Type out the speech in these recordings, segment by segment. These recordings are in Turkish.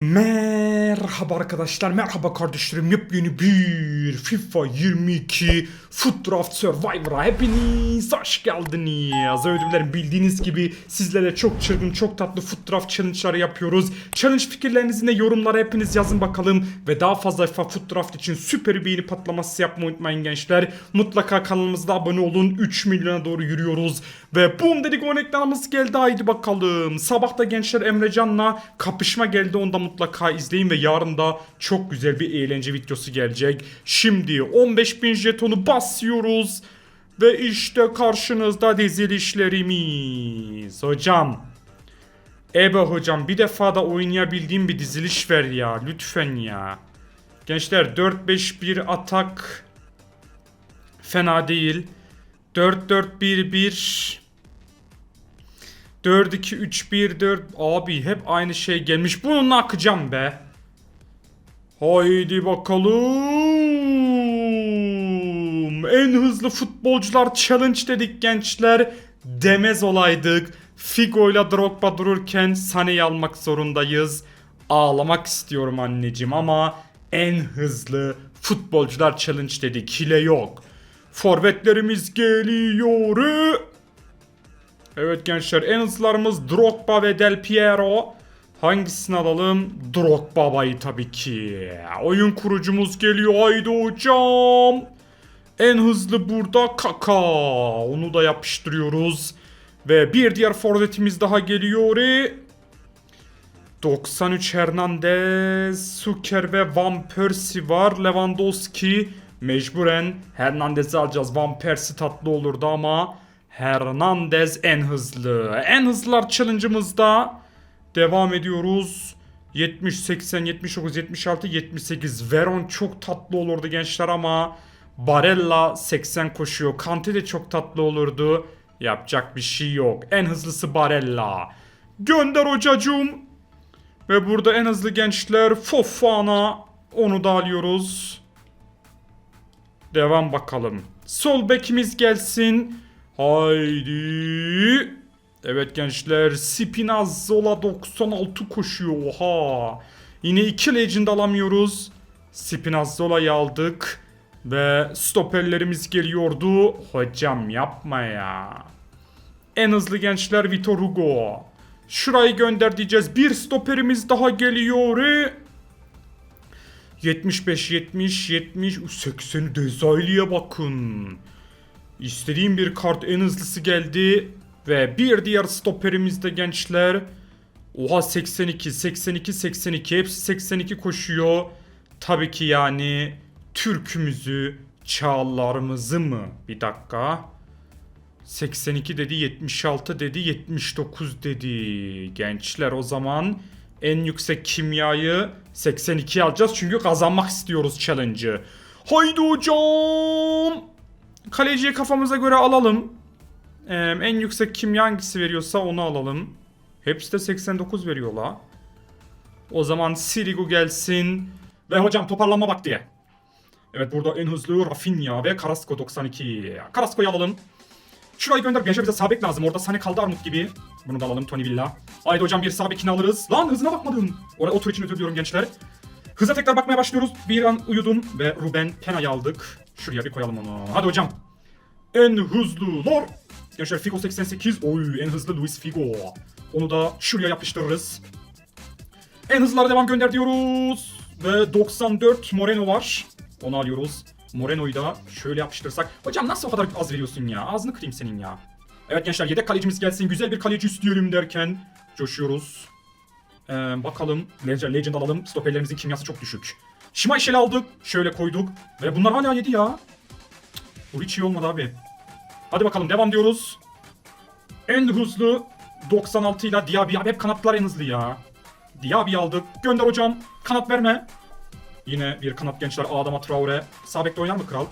man. Merhaba arkadaşlar, merhaba kardeşlerim. Yepyeni bir FIFA 22 Foot Draft Survivor'a hepiniz hoş geldiniz. Ödüllerim bildiğiniz gibi sizlerle çok çılgın, çok tatlı Foot Draft Challenge'ları yapıyoruz. Challenge fikirlerinizi de yorumlara hepiniz yazın bakalım. Ve daha fazla FIFA Foot Draft için süper bir beğeni patlaması yapmayı unutmayın gençler. Mutlaka kanalımıza abone olun. 3 milyona doğru yürüyoruz. Ve boom dedik o ekranımız geldi haydi bakalım. Sabah da gençler Emrecan'la kapışma geldi onu da mutlaka izleyin ve yarın da çok güzel bir eğlence videosu gelecek. Şimdi 15.000 jetonu basıyoruz. Ve işte karşınızda dizilişlerimiz. Hocam. Ebe hocam bir defa da oynayabildiğim bir diziliş ver ya lütfen ya. Gençler 4-5-1 atak fena değil. 4-4-1-1 4-2-3-1-4 Abi hep aynı şey gelmiş. Bununla akacağım be. Haydi bakalım. En hızlı futbolcular challenge dedik gençler. Demez olaydık. Figo ile Drogba dururken Sané'yi almak zorundayız. Ağlamak istiyorum anneciğim ama en hızlı futbolcular challenge dedik. Hile yok. Forvetlerimiz geliyor. Evet gençler en hızlılarımız Drogba ve Del Piero. Hangisini alalım? Drogba'yı tabii ki. Oyun kurucumuz geliyor haydi hocam. En hızlı burada Kaka. Onu da yapıştırıyoruz. Ve bir diğer forvetimiz daha geliyor. 93 Hernandez, Suker ve Van Persie var. Lewandowski mecburen Hernandez'i alacağız. Van Persie tatlı olurdu ama Hernandez en hızlı. En hızlılar challenge'ımızda devam ediyoruz. 70, 80, 79, 76, 78. Veron çok tatlı olurdu gençler ama Barella 80 koşuyor. Kante de çok tatlı olurdu. Yapacak bir şey yok. En hızlısı Barella. Gönder hocacığım. Ve burada en hızlı gençler Fofana. Onu da alıyoruz. Devam bakalım. Sol bekimiz gelsin. Haydi. Evet gençler Spinazzola 96 koşuyor. Oha. Yine iki legend alamıyoruz. Spinazzola'yı aldık. Ve stoperlerimiz geliyordu. Hocam yapma ya. En hızlı gençler Vitor Hugo. Şurayı gönder diyeceğiz. Bir stoperimiz daha geliyor. 75, 70, 70, 80 Dezayli'ye bakın. İstediğim bir kart en hızlısı geldi. Ve bir diğer stoperimiz de gençler. Oha 82, 82, 82. Hepsi 82 koşuyor. Tabii ki yani Türk'ümüzü, çağlarımızı mı? Bir dakika. 82 dedi, 76 dedi, 79 dedi. Gençler o zaman en yüksek kimyayı 82 alacağız çünkü kazanmak istiyoruz challenge'ı. Haydi hocam. Kaleciyi kafamıza göre alalım. Ee, en yüksek kimya hangisi veriyorsa onu alalım. Hepsi de 89 veriyor la. O zaman Sirigu gelsin. Ve hocam toparlanma vakti. Evet burada en hızlı Rafinha ve Carrasco 92. Carrasco'yu alalım. Şurayı gönder. Gençler bize sabek lazım. Orada Sane kaldı Armut gibi. Bunu da alalım Tony Villa. Haydi hocam bir sabekini alırız. Lan hızına bakmadım. Orada otur için özür diliyorum gençler. Hıza tekrar bakmaya başlıyoruz. Bir an uyudum ve Ruben Pena'yı aldık. Şuraya bir koyalım onu. Hadi hocam. En hızlılar. Gençler Figo 88. Oy en hızlı Luis Figo. Onu da şuraya yapıştırırız. En hızlılara devam gönder diyoruz. Ve 94 Moreno var. Onu alıyoruz. Moreno'yu da şöyle yapıştırsak. Hocam nasıl o kadar az veriyorsun ya? Ağzını kırayım senin ya. Evet gençler yedek kalecimiz gelsin. Güzel bir kaleci istiyorum derken coşuyoruz. Ee, bakalım. Legend, Legend alalım. Stoperlerimizin kimyası çok düşük. Schmeichel'i aldık. Şöyle koyduk. Ve bunlar hala yedi ya. Bu hiç iyi olmadı abi. Hadi bakalım devam diyoruz. En hızlı 96 ile Diaby. Hep kanatlar en hızlı ya. Diaby'yi aldık. Gönder hocam. Kanat verme. Yine bir kanat gençler Adama Traore. Sağ bekte oynar mı kral?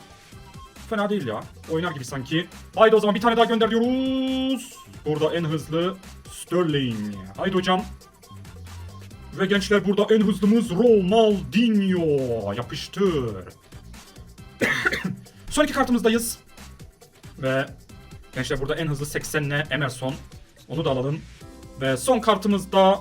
Fena değil ya. Oynar gibi sanki. Haydi o zaman bir tane daha gönder diyoruz. Burada en hızlı Sterling. Haydi hocam. Ve gençler burada en hızlımız Ronaldinho. Yapıştır. Son iki kartımızdayız. Ve gençler burada en hızlı 80'le Emerson. Onu da alalım. Ve son kartımızda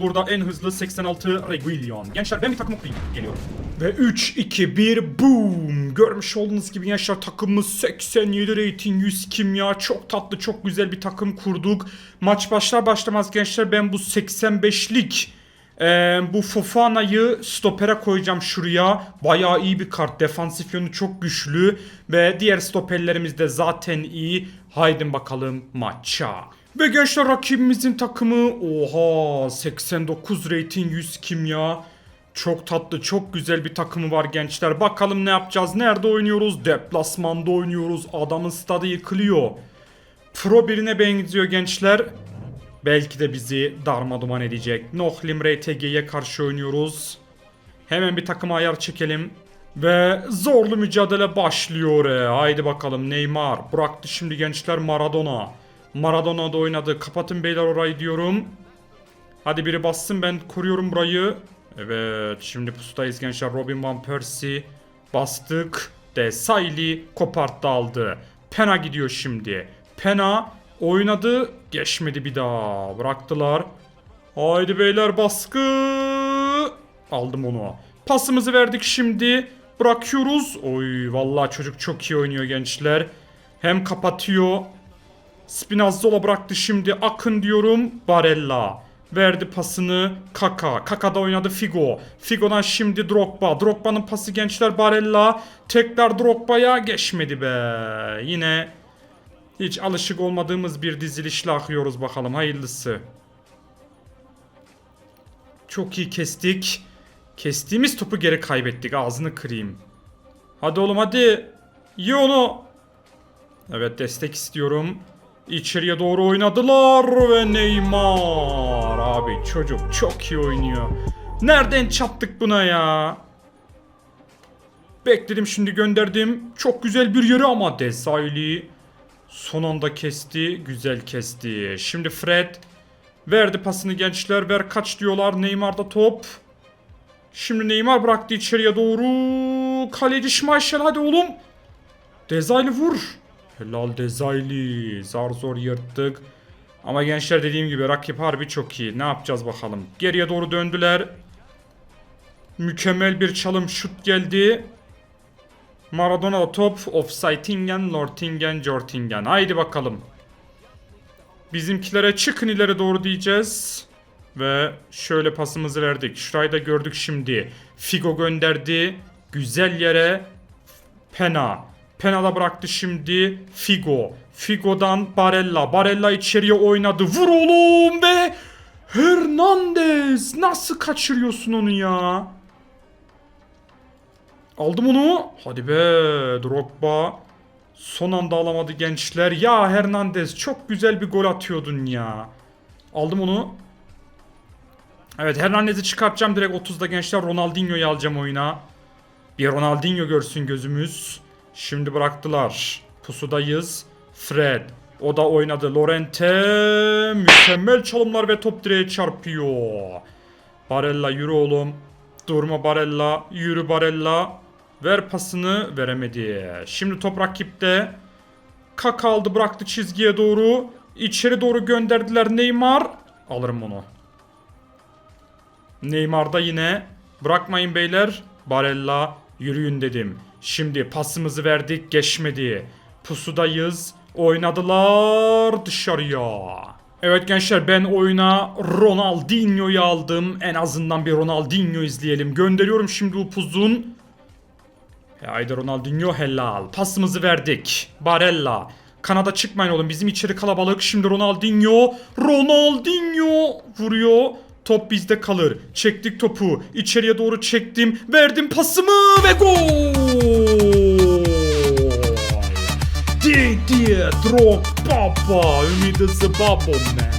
Burada en hızlı 86 Reguilon. Gençler ben bir takım okuyayım. Geliyorum. Ve 3, 2, 1 boom. Görmüş olduğunuz gibi gençler takımımız 87 rating 100 kimya. Çok tatlı çok güzel bir takım kurduk. Maç başlar başlamaz gençler ben bu 85'lik ee, bu Fofana'yı stopere koyacağım şuraya. Bayağı iyi bir kart. Defansif yönü çok güçlü. Ve diğer stoperlerimiz de zaten iyi. Haydi bakalım maça. Ve gençler rakibimizin takımı oha 89 rating 100 kimya. Çok tatlı çok güzel bir takımı var gençler. Bakalım ne yapacağız? Nerede oynuyoruz? Deplasmanda oynuyoruz. Adamın stadı yıkılıyor. Pro birine benziyor gençler. Belki de bizi darmaduman edecek. Nohlim RTG'ye karşı oynuyoruz. Hemen bir takım ayar çekelim. Ve zorlu mücadele başlıyor. E. Haydi bakalım Neymar. Bıraktı şimdi gençler Maradona. Maradona da oynadı. Kapatın beyler orayı diyorum. Hadi biri bassın ben koruyorum burayı. Evet şimdi pustayız gençler. Robin Van Persie bastık. De Sayli koparttı aldı. Pena gidiyor şimdi. Pena oynadı. Geçmedi bir daha. Bıraktılar. Haydi beyler baskı. Aldım onu. Pasımızı verdik şimdi. Bırakıyoruz. Oy vallahi çocuk çok iyi oynuyor gençler. Hem kapatıyor. Spinazzola bıraktı şimdi. Akın diyorum. Barella. Verdi pasını Kaka. Kaka'da oynadı Figo. Figo'dan şimdi Drogba. Drogba'nın pası gençler Barella. Tekrar Drogba'ya geçmedi be. Yine hiç alışık olmadığımız bir dizilişle akıyoruz bakalım. Hayırlısı. Çok iyi kestik. Kestiğimiz topu geri kaybettik. Ağzını kırayım. Hadi oğlum hadi. Ye onu. Evet destek istiyorum. İçeriye doğru oynadılar ve Neymar. Abi çocuk çok iyi oynuyor. Nereden çattık buna ya? Bekledim şimdi gönderdim. Çok güzel bir yere ama Desailly son anda kesti. Güzel kesti. Şimdi Fred verdi pasını gençler. Ver kaç diyorlar. Neymar'da top. Şimdi Neymar bıraktı içeriye doğru. Kaleci Schmeichel hadi oğlum. Desailly vur. Helal Desailly. Zar zor yırttık. Ama gençler dediğim gibi rakip harbi çok iyi. Ne yapacağız bakalım. Geriye doğru döndüler. Mükemmel bir çalım şut geldi. Maradona top. Offside'ingen, Lortingen, Jortingen. Haydi bakalım. Bizimkilere çıkın ileri doğru diyeceğiz. Ve şöyle pasımızı verdik. Şurayı da gördük şimdi. Figo gönderdi. Güzel yere. Pena. Penala bıraktı şimdi. Figo. Figo'dan Barella. Barella içeriye oynadı. Vur oğlum be. Hernandez. Nasıl kaçırıyorsun onu ya? Aldım onu. Hadi be. Drogba. Son anda alamadı gençler. Ya Hernandez çok güzel bir gol atıyordun ya. Aldım onu. Evet Hernandez'i çıkartacağım direkt 30'da gençler. Ronaldinho'yu alacağım oyuna. Bir Ronaldinho görsün gözümüz. Şimdi bıraktılar. Pusudayız. Fred. O da oynadı. Lorente. Mükemmel çalımlar ve top direğe çarpıyor. Barella yürü oğlum. Durma Barella. Yürü Barella. Ver pasını. Veremedi. Şimdi top rakipte. Kaka aldı bıraktı çizgiye doğru. İçeri doğru gönderdiler Neymar. Alırım onu. Neymar'da yine. Bırakmayın beyler. Barella yürüyün dedim. Şimdi pasımızı verdik geçmedi. Pusudayız. Oynadılar dışarıya. Evet gençler ben oyuna Ronaldinho'yu aldım. En azından bir Ronaldinho izleyelim. Gönderiyorum şimdi upuzun. Haydi Ronaldinho helal. Pasımızı verdik. Barella. Kanada çıkmayın oğlum. Bizim içeri kalabalık. Şimdi Ronaldinho. Ronaldinho vuruyor. Top bizde kalır. Çektik topu. İçeriye doğru çektim. Verdim pasımı ve gol. Didier Drogba. Ümidi Zbabo man.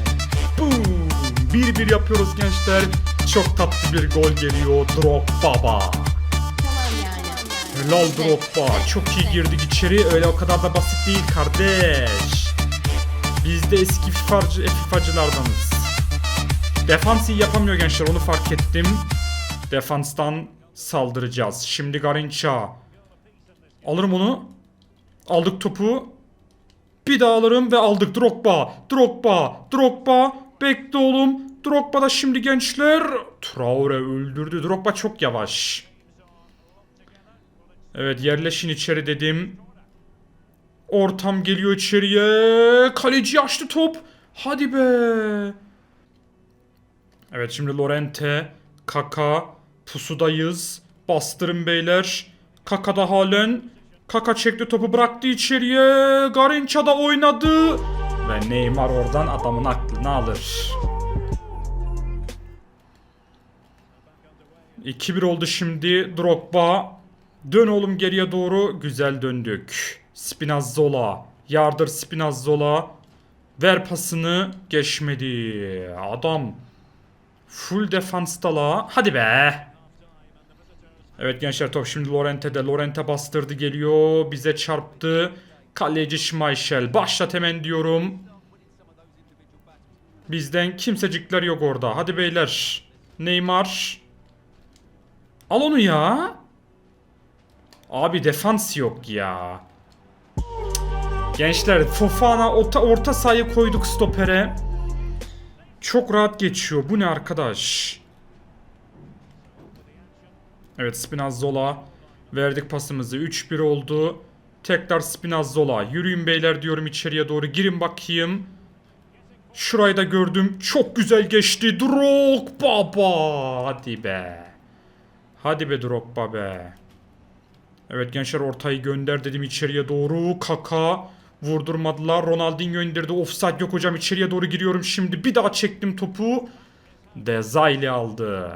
Boom. 1-1 yapıyoruz gençler. Çok tatlı bir gol geliyor Drogba. Helal Drogba. Çok iyi girdik içeri. Öyle o kadar da basit değil kardeş. Biz de eski FIFA'cı, FIFA'cılardanız. Defans iyi yapamıyor gençler onu fark ettim. Defanstan saldıracağız. Şimdi Garinça. Alırım onu. Aldık topu. Bir daha alırım ve aldık Drogba. Drogba. Drogba. Bekle oğlum. Drogba da şimdi gençler. Traore öldürdü. Drogba çok yavaş. Evet yerleşin içeri dedim. Ortam geliyor içeriye. Kaleci açtı top. Hadi be. Evet şimdi Lorente, Kaka, pusudayız. Bastırın beyler. Kaka da halen. Kaka çekti topu bıraktı içeriye. Garinça da oynadı. Ve Neymar oradan adamın aklını alır. 2-1 oldu şimdi. Drogba. Dön oğlum geriye doğru. Güzel döndük. Spinazzola. Yardır Spinazzola. Ver pasını. Geçmedi. Adam full defansta la. Hadi be. Evet gençler top şimdi Lorente'de. Lorente bastırdı geliyor. Bize çarptı. Kaleci Schmeichel. Başlat hemen diyorum. Bizden kimsecikler yok orada. Hadi beyler. Neymar. Al onu ya. Abi defans yok ya. Gençler Fofana orta, orta sahaya koyduk stopere. Çok rahat geçiyor. Bu ne arkadaş? Evet Spinazzola. Verdik pasımızı. 3-1 oldu. Tekrar Spinazzola. Yürüyün beyler diyorum içeriye doğru. Girin bakayım. Şurayı da gördüm. Çok güzel geçti. Drogba baba. Hadi be. Hadi be Drogba be. Evet gençler ortayı gönder dedim içeriye doğru. Kaka vurdurmadılar. Ronaldinho indirdi. Offside yok hocam içeriye doğru giriyorum şimdi. Bir daha çektim topu. Dezayli aldı.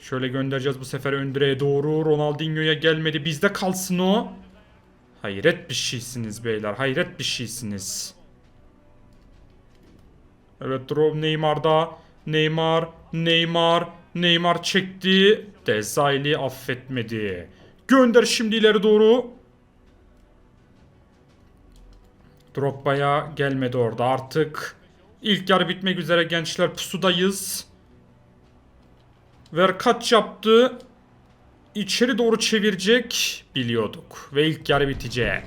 Şöyle göndereceğiz bu sefer ön direğe doğru. Ronaldinho'ya gelmedi. Bizde kalsın o. Hayret bir şeysiniz beyler. Hayret bir şeysiniz. Evet drop Neymar'da. Neymar, Neymar, Neymar çekti. Dezayli affetmedi. Gönder şimdi ileri doğru. Drogba'ya gelmedi orada artık. İlk yarı bitmek üzere gençler pusudayız. Ver kaç yaptı. İçeri doğru çevirecek biliyorduk. Ve ilk yarı bitecek.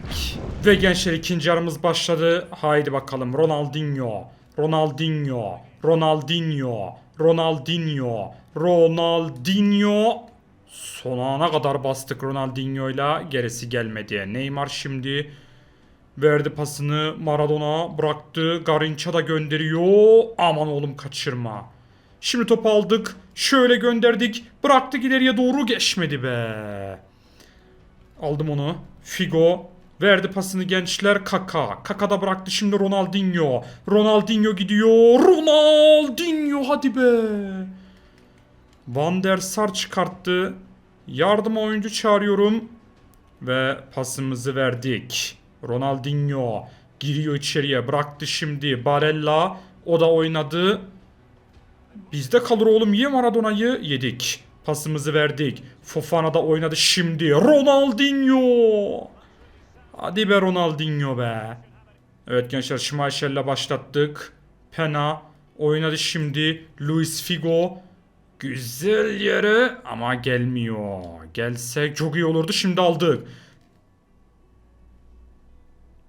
Ve gençler ikinci yarımız başladı. Haydi bakalım Ronaldinho. Ronaldinho. Ronaldinho. Ronaldinho. Ronaldinho. Son ana kadar bastık Ronaldinho'yla. Gerisi gelmedi. Neymar şimdi verdi pasını. Maradona bıraktı. Garinça da gönderiyor. Aman oğlum kaçırma. Şimdi top aldık. Şöyle gönderdik. Bıraktık ileriye doğru geçmedi be. Aldım onu. Figo verdi pasını gençler Kaka. Kaka da bıraktı şimdi Ronaldinho. Ronaldinho gidiyor. Ronaldinho hadi be. Van der Sar çıkarttı. Yardıma oyuncu çağırıyorum. Ve pasımızı verdik. Ronaldinho giriyor içeriye. Bıraktı şimdi. Barella o da oynadı. Bizde kalır oğlum ye Maradona'yı yedik. Pasımızı verdik. Fofana da oynadı şimdi. Ronaldinho. Hadi be Ronaldinho be. Evet gençler Schmeichel'le başlattık. Pena oynadı şimdi. Luis Figo. Güzel yere ama gelmiyor. Gelse çok iyi olurdu. Şimdi aldık.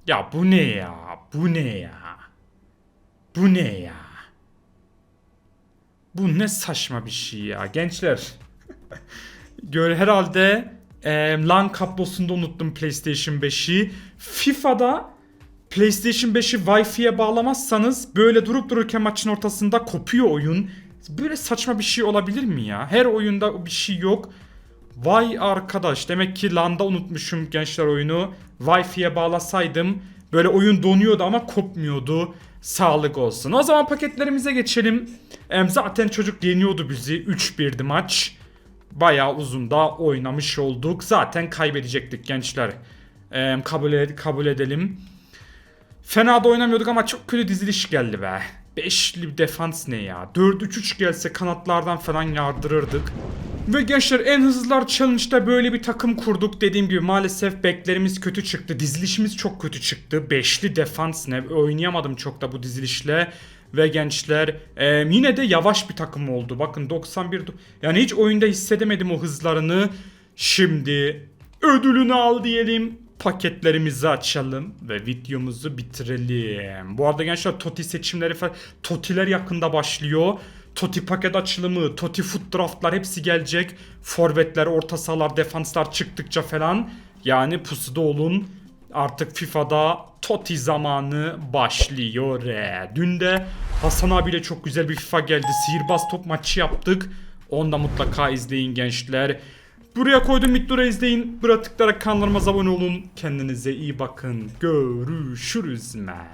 Ya bu ne ya? Bu ne ya? Bu ne ya? Bu ne saçma bir şey ya gençler. Gör herhalde e, LAN kablosunda unuttum PlayStation 5'i. FIFA'da PlayStation 5'i Wi-Fi'ye bağlamazsanız böyle durup dururken maçın ortasında kopuyor oyun. Böyle saçma bir şey olabilir mi ya? Her oyunda bir şey yok. Vay arkadaş demek ki LAN'da unutmuşum gençler oyunu. Wi-Fi'ye bağlasaydım böyle oyun donuyordu ama kopmuyordu. Sağlık olsun. O zaman paketlerimize geçelim. Em, zaten çocuk yeniyordu bizi. 3-1'di maç. Bayağı uzun da oynamış olduk. Zaten kaybedecektik gençler. Em, kabul, ed- kabul edelim. Fena da oynamıyorduk ama çok kötü diziliş geldi be. Beşli defans ne ya? 4-3-3 gelse kanatlardan falan yardırırdık. Ve gençler en hızlılar challenge'da böyle bir takım kurduk. Dediğim gibi maalesef beklerimiz kötü çıktı. Dizilişimiz çok kötü çıktı. Beşli defans ne? Oynayamadım çok da bu dizilişle. Ve gençler e, yine de yavaş bir takım oldu. Bakın 91 do- yani hiç oyunda hissedemedim o hızlarını. Şimdi ödülünü al diyelim. Paketlerimizi açalım ve videomuzu bitirelim. Bu arada gençler Toti seçimleri falan Totiler yakında başlıyor. Toti paket açılımı, Toti foot draftlar hepsi gelecek. Forvetler, orta sahalar, defanslar çıktıkça falan. Yani pusuda olun. Artık FIFA'da Toti zamanı başlıyor. Dün de Hasan abiyle çok güzel bir FIFA geldi. Sihirbaz top maçı yaptık. Onu da mutlaka izleyin gençler. Buraya koydum Midlura izleyin. Buraya tıklayarak kanalımıza abone olun. Kendinize iyi bakın. Görüşürüz man.